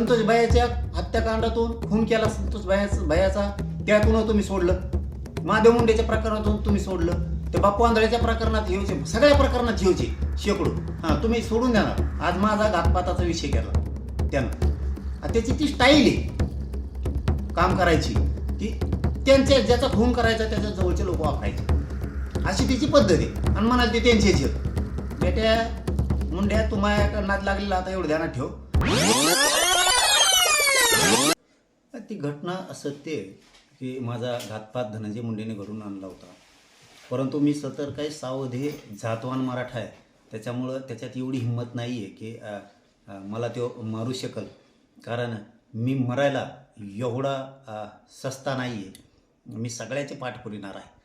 संतोष भायाच्या हत्याकांडातून खून केला संतोष भयाचा भयाचा. त्यातून तुम्ही सोडलं. महादेव मुंडेच्या प्रकरणातून तुम्ही सोडलं. तर बापू आंधळ्याच्या प्रकरणात हेवचे सगळ्या प्रकरणात हेवचे शेकडो. हां तुम्ही सोडून द्या ना. आज माझा घातपाताचा विषय केला. त्यानं. त्याची ती स्टाईल आहे. काम करायची. की त्यांच्या ज्याचा खून करायचा त्याच्या जवळचे लोक वापरायचे. अशी तिची पद्धत आहे. आणि म्हणाल ते त्यांचे आहेत. बेट्या मुंड्या तुम्हाला नाद लागलेला आता एवढं ध्यानात ठेव. ती घटना असत्य आहे की माझा घातपात धनंजय मुंडेने घडून आणला होता. परंतु मी सतर काही सावध हे जातवान मराठा आहे. त्याच्यामुळं त्याच्यात एवढी हिंमत नाही आहे की मला तो मारू शकल. कारण मी मरायला एवढा सस्ता नाही आहे मी सगळ्याचे पाठ पुरिणार आहे.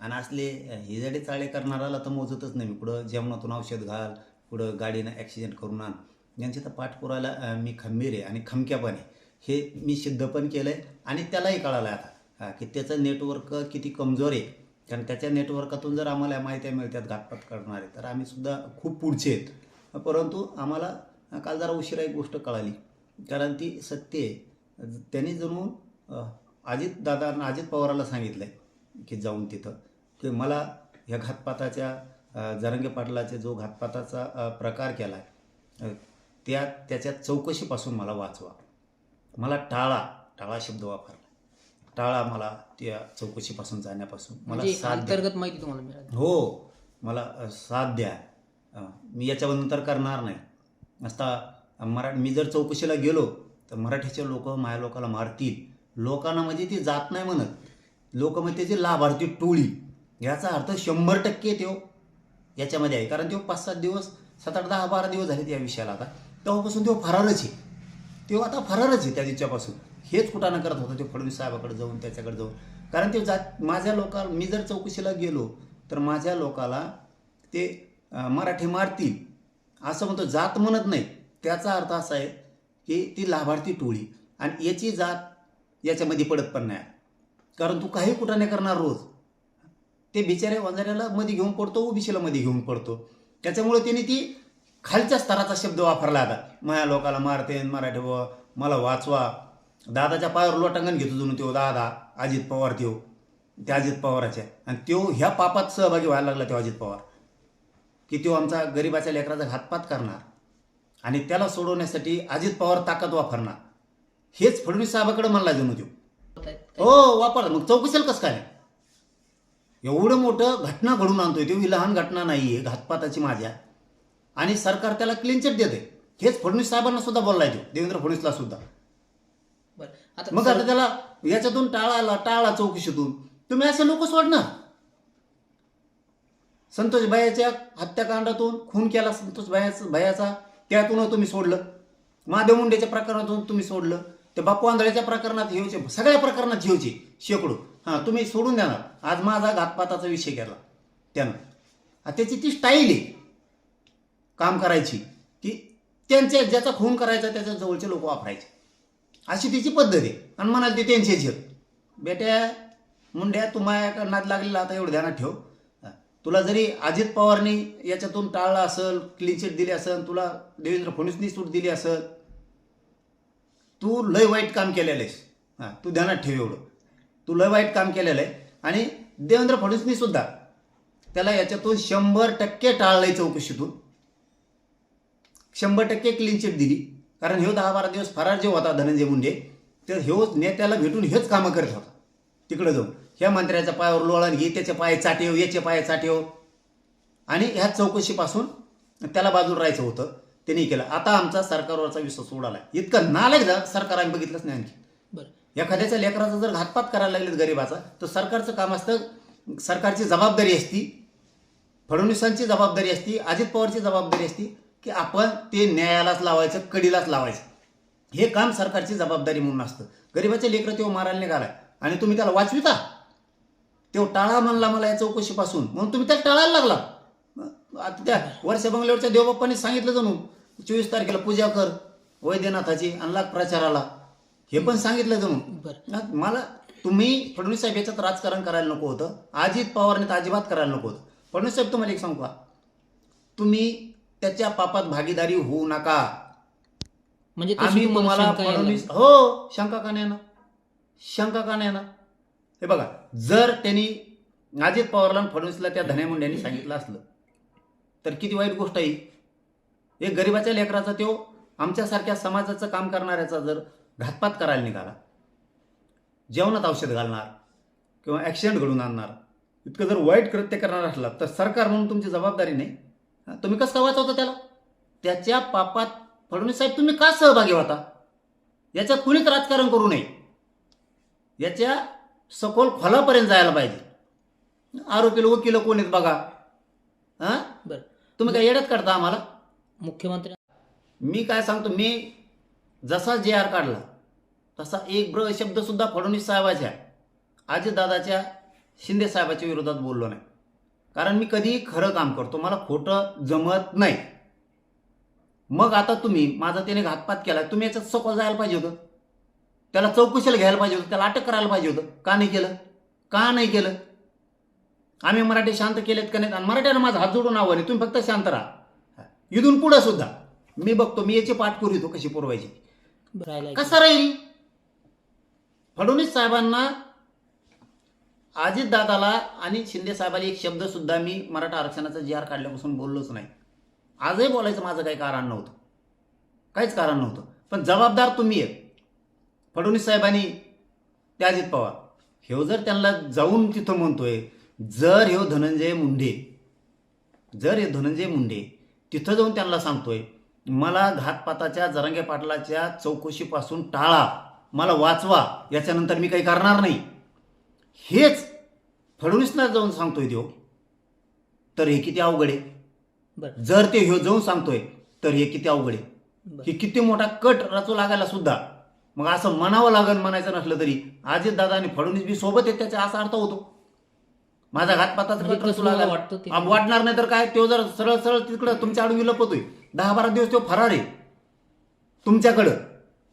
आणि असले हिजाडे चाळे करणाराला तर मोजतच नाही. मी पुढं जेवणातून औषध घाल पुढं गाडीनं ॲक्सिडेंट करून आण. यांचे तर पाठ पुरायला मी खंबीर आहे आणि खमक्यापणे हे मी सिद्ध पण केलं आहे आणि त्यालाही कळालं आहे आता. हा, की त्याचं नेटवर्क किती कमजोर आहे. कारण त्याच्या नेटवर्कातून जर आम्हाला माहिती माहित्या मिळतात घातपात करणारे तर आम्ही सुद्धा खूप पुढचे आहेत. परंतु आम्हाला काल जरा उशिरा एक गोष्ट कळाली. कारण ती सत्य आहे. त्यांनी जणू अजित दादा अजित पवाराला सांगितलं आहे की जाऊन तिथं. की मला ह्या घातपाताच्या जरंगे पाटलाचे जो घातपाताचा प्रकार केला आहे त्या त्याच्या चौकशीपासून मला वाचवा. मला टाळा टाळा शब्द वापरला. टाळा मला त्या चौकशीपासून जाण्यापासून. मला म्हणजे साथ अंतर्गत माहिती तुम्हाला मिळाली. हो मला साथ द्या. मी याच्यानंतर करणार नाही. असता मरा मी जर चौकशीला गेलो तर मराठीचे लोक माझ्या लोकाला मारतील. लोकांना म्हणजे ती जात नाही म्हणत. लोक म्हणजे त्याची लाभार्थी टोळी. याचा अर्थ शंभर टक्के तो याच्यामध्ये आहे. कारण तो पाच सात दिवस सात आठ दहा बारा दिवस झाले त्या विषयाला आता. तेव्हापासून तो फरारच आहे. तो आता फरारच आहे त्या दिवसापासून. हेच कुठानं करत होता ते फडणवीस साहेबाकडे जाऊन त्याच्याकडे जाऊन. कारण ते जात माझ्या लोका मी जर चौकशीला गेलो तर माझ्या लोकाला ते मराठी मारतील. असं म्हणतो जात म्हणत नाही. त्याचा अर्थ असा आहे की ती लाभार्थी टोळी. आणि याची जात याच्यामध्ये पडत पण नाही. कारण तू काही कुठं नाही करणार रोज. ते बिचाऱ्या वंजाऱ्याला मध्ये घेऊन पडतो ओबीसीला मध्ये घेऊन पडतो. त्याच्यामुळे त्यांनी ती खालच्या स्तराचा शब्द वापरला आता. माझ्या लोकाला मारते मराठी बुवा मला वाचवा. दादाच्या पायावर लोटांगण घेतो जणू तो दादा अजित पवार त्यो. त्या अजित पवाराच्या. आणि त्यो ह्या पापात सहभागी व्हायला लागला तो अजित पवार. की तो आमचा गरिबाच्या लेकराचा घातपात करणार. आणि त्याला सोडवण्यासाठी अजित पवार ताकद वापरणार. हेच फडणवीस साहेबाकडे म्हणला जणू तो हो वापर. मग चौकशीला कसं काय? एवढं मोठं घटना घडून आणतोय तो ही लहान घटना नाही आहे घातपाताची माझ्या. आणि सरकार त्याला क्लीन चिट देते हेच फडणवीस साहेबांना सुद्धा बोललाय तो देवेंद्र फडणवीसला सुद्धा. बरं आता मग आता त्याला याच्यातून टाळाला टाळा चौकशीतून. तुम्ही असे लोक सोडणार संतोष भयाच्या हत्याकांडातून खून केला संतोष भयाचा भयाचा. त्यातून तुम्ही सोडलं. महादेव मुंडेच्या प्रकरणातून तुम्ही सोडलं. ते बापू आंधळ्याच्या प्रकरणात हेवचे सगळ्या प्रकरणात हेवचे शेकडो. हां तुम्ही सोडून देणार. आज माझा घातपाताचा विषय केला. त्यानं. त्याची ती स्टाईल आहे. काम करायची की त्यांच्या ज्याचा खून करायचा त्याच्या जवळचे लोक वापरायचे. अशी तिची पद्धत आहे. आणि म्हणाल ते त्यांचे झेल बेट्या मुंड्या तुम्हाला नाद लागलेला आता एवढं ध्यानात ठेव. तुला जरी अजित पवारनी याच्यातून टाळलं असेल क्लीन चिट दिली असेल तुला देवेंद्र फडणवीसनी सूट दिली असेल तू लय वाईट काम केलेलं आहेस. हां. तू ध्यानात ठेव एवढं. तू लय वाईट काम केलेलं आहे. आणि देवेंद्र फडणवीसनी सुद्धा त्याला याच्यातून शंभर टक्के टाळलंय चौकशीतून. शंभर टक्के क्लीन चिट दिली. कारण ह्यो दहा बारा दिवस फरार जे होता धनंजय मुंडे तर ह्यो नेत्याला भेटून हेच कामं करत होता. तिकडं जाऊन. ह्या मंत्र्याच्या पायावर लोळण घे त्याचे पाय चाटेव याचे पाय चाटेव आणि ह्या चौकशीपासून त्याला बाजूला राहायचं होतं. त्यांनी केलं. आता आमचा सरकारवरचा विश्वास उडाला इतकं नालायक जा सरकार आम्ही बघितलंच नाही आणखी. बरं. एखाद्याच्या लेकराचा जर घातपात करायला लागलेत गरिबाचा तर सरकारचं काम असतं सरकारची जबाबदारी असती फडणवीसांची जबाबदारी असती अजित पवारची जबाबदारी असती की आपण ते न्यायालाच लावायचं कडीलाच लावायचं. हे काम सरकारची जबाबदारी म्हणून असतं. गरिबाचे लेकरं तेव्हा मारायला निघालाय. आणि तुम्ही त्याला वाचविता. तेव्हा टाळा म्हणला मला या चौकशीपासून. म्हणून तुम्ही त्याला टाळायला लागला. आता त्या वर्ष बंगल्यावरच्या देवबाप्पांनी सांगितलं जणू चोवीस तारखेला पूजा कर. वैद्यनाथाची लाग प्रचाराला हे पण सांगितलं जणू. मला तुम्ही फडणवीस साहेब याच्यात राजकारण करायला नको होतं. अजित पवारने तर अजिबात करायला नको होतं. फडणवीस साहेब तुम्हाला एक सांगू का? तुम्ही त्याच्या पापात भागीदारी होऊ नका. म्हणजे आम्ही तुम्हाला फडणवीस हो शंका का नाही ना? शंका का नाही ना? हे बघा जर त्यांनी अजित पवारला फडणवीसला त्या धन्या मुंड्यांनी सांगितलं असलं तर किती वाईट गोष्ट आहे. एक गरिबाच्या लेकराचा तो आमच्यासारख्या समाजाचं काम करणाऱ्याचा जर घातपात करायला निघाला जेवणात औषध घालणार किंवा ॲक्सिडेंट घडून आणणार इतकं जर वाईट कृत्य करणार असला तर सरकार म्हणून तुमची जबाबदारी नाही. तुम्ही कसं का वाचवता त्याला? त्याच्या पापात फडणवीस साहेब तुम्ही का सहभागी होता? याच्यात कुणीच राजकारण करू नये. याच्या सखोल खोलापर्यंत जायला पाहिजे. आरोपीला वकील कोण आहेत बघा. हां? बरं. तुम्ही काय येड्यात काढता आम्हाला? मुख्यमंत्री मी काय सांगतो मी जसा जे आर काढला तसा एक ब्र शब्द सुद्धा फडणवीस साहेबाच्या अजितदादाच्या शिंदे साहेबाच्या विरोधात बोललो नाही. कारण मी कधीही खरं काम करतो मला खोटं जमत नाही. मग आता तुम्ही माझा त्याने घातपात केला तुम्ही याच्यात सखोल जायला पाहिजे होतं. त्याला चौकशीला घ्यायला पाहिजे होतं त्याला अटक करायला पाहिजे होतं. का नाही केलं? का नाही केलं? आम्ही मराठी शांत केलेत का नाहीत? आणि मराठ्यानं माझा हात जोडून आव्हाने तुम्ही फक्त शांत राहा. इथून पुढं सुद्धा. मी बघतो मी याची पाठ करू कशी पुरवायची. कसा राहील? फडणवीस साहेबांना अजितदादाला आणि शिंदे साहेबाला एक शब्द सुद्धा मी मराठा आरक्षणाचा जी आर काढल्यापासून बोललोच नाही. आजही बोलायचं माझं काही कारण नव्हतं. काहीच कारण नव्हतं. पण जबाबदार तुम्ही आहेत. फडणवीस साहेबांनी ते अजित पवार. ह्यो जर त्यांना जाऊन तिथं म्हणतोय जर ह्यो धनंजय मुंडे जर हे धनंजय मुंडे तिथं जाऊन त्यांना सांगतोय मला घातपाताच्या जरांगे पाटलाच्या चौकशीपासून टाळा मला वाचवा याच्यानंतर मी काही करणार नाही. हेच फडणवीसला जाऊन सांगतोय देव तर हे किती अवघड आहे. जर ते ह्यो जाऊन सांगतोय तर हे किती अवघड आहे. हे किती मोठा कट रचू लागायला सुद्धा. मग असं म्हणावं लागेल म्हणायचं नसलं तरी अजित दादा आणि फडणवीस बी सोबत आहेत त्याचा असा अर्थ होतो. माझा घातपाताचा कट रचू आ, वाटणार नाही तर काय? तो जर सरळ सरळ तिकडं तुमच्या आडवी लपतोय. दहा बारा दिवस तो फरार आहे. तुमच्याकडं.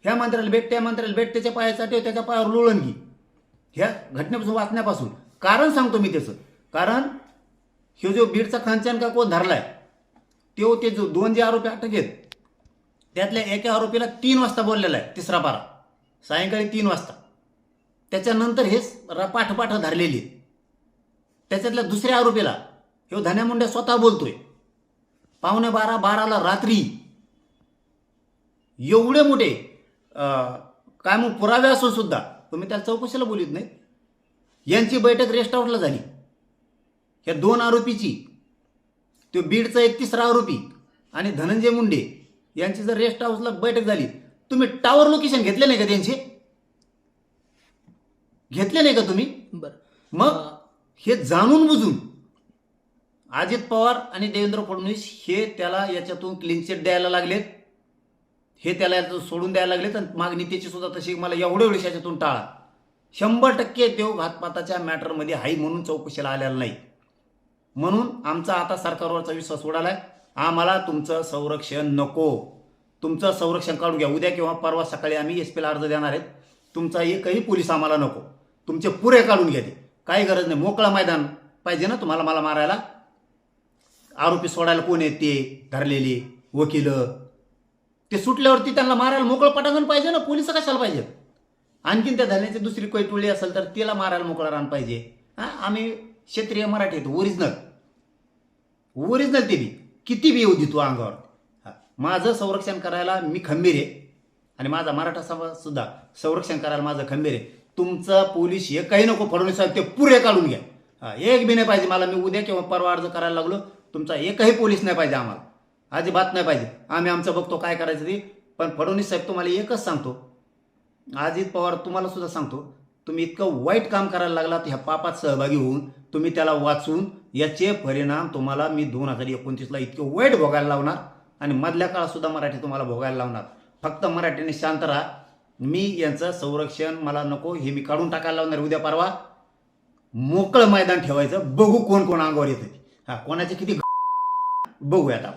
ह्या मंत्र्याला भेट त्या मंत्र्याला भेट त्याच्या पायासाठी त्याच्या पायावर लोळणगी ह्या घटनेपासून वाचण्यापासून. कारण सांगतो मी त्याचं. कारण हे जो बीडचा खानचान का कोण धरलाय तो ते जो दोन जे आरोपी अटक आहेत त्यातल्या एका आरोपीला तीन वाजता बोललेला आहे तिसरा पारा. सायंकाळी तीन वाजता. त्याच्यानंतर हेच र- पाठपाठ धरलेली आहेत. त्याच्यातल्या दुसऱ्या आरोपीला ह्यो धन्या मुंड्या स्वतः बोलतोय. पावणे बारा बाराला रात्री एवढे मोठे काय मग पुरावे असून सुद्धा तुम्ही त्याला चौकशीला बोलित नाही यांची बैठक रेस्ट हाऊसला झाली. ह्या दोन आरोपीची तो बीडचा एक तिसरा आरोपी आणि धनंजय मुंडे यांची जर रेस्ट हाऊसला बैठक झाली तुम्ही टावर लोकेशन घेतले नाही का त्यांचे? घेतले नाही का तुम्ही? बरं. मग हे जाणून बुजून अजित पवार आणि देवेंद्र फडणवीस हे त्याला याच्यातून क्लीन चिट द्यायला लागलेत. हे त्याला सोडून द्यायला लागले तर मागणी त्याची सुद्धा तशी मला एवढे वेळेस याच्यातून टाळा. शंभर टक्के देव घातपाताच्या मॅटरमध्ये हाई म्हणून चौकशीला आलेला नाही. म्हणून आमचा आता सरकारवरचा विश्वास उडालाय. आम्हाला तुमचं संरक्षण नको. तुमचं संरक्षण काढून घ्या. उद्या किंवा परवा सकाळी आम्ही एस पीला अर्ज देणार आहेत. तुमचा एकही पोलीस आम्हाला नको. तुमचे पुरे काढून घ्या ते. काही गरज नाही. मोकळा मैदान पाहिजे ना तुम्हाला मला मारायला. आरोपी सोडायला कोण आहेत ते धरलेले वकील ते सुटल्यावरती त्यांना मारायला मोकळं पटांगण पाहिजे ना? पोलीस कशाला पाहिजे? आणखीन त्या धरण्याची दुसरी काही टोळी असेल तर तिला मारायला मोकळा रान पाहिजे. हां? आम्ही क्षेत्रीय मराठी आहेत ओरिजिनल. ओरिजिनल ते बी. किती बी येऊ देतो तू अंगावर. माझं संरक्षण करायला मी खंबीर आहे. आणि माझा मराठा समाज सुद्धा संरक्षण करायला माझं खंबीर आहे. तुमचं पोलीस हे काही नको फडणवीस साहेब ते पुरे काढून घ्या. एक बी नाही पाहिजे मला. मी उद्या किंवा परवा अर्ज करायला लागलो. तुमचा एकही पोलीस नाही पाहिजे आम्हाला. अजिबात नाही पाहिजे. आम्ही आमचं बघतो काय करायचं ते. पण फडणवीस साहेब तुम्हाला एकच सांगतो. अजित पवार तुम्हाला सुद्धा सांगतो तुम्ही इतकं वाईट काम करायला लागलात ह्या पापात सहभागी होऊन तुम्ही त्याला वाचून याचे परिणाम तुम्हाला मी दोन हजार एकोणतीसला इतके वाईट भोगायला लावणार आणि मधल्या काळात सुद्धा मराठी तुम्हाला भोगायला लावणार. फक्त मराठीने शांत राहा. मी यांचं संरक्षण मला नको हे मी काढून टाकायला लावणार उद्या परवा. मोकळं मैदान ठेवायचं. बघू कोण कोण अंगावर येतं हा कोणाचे किती बघूया आता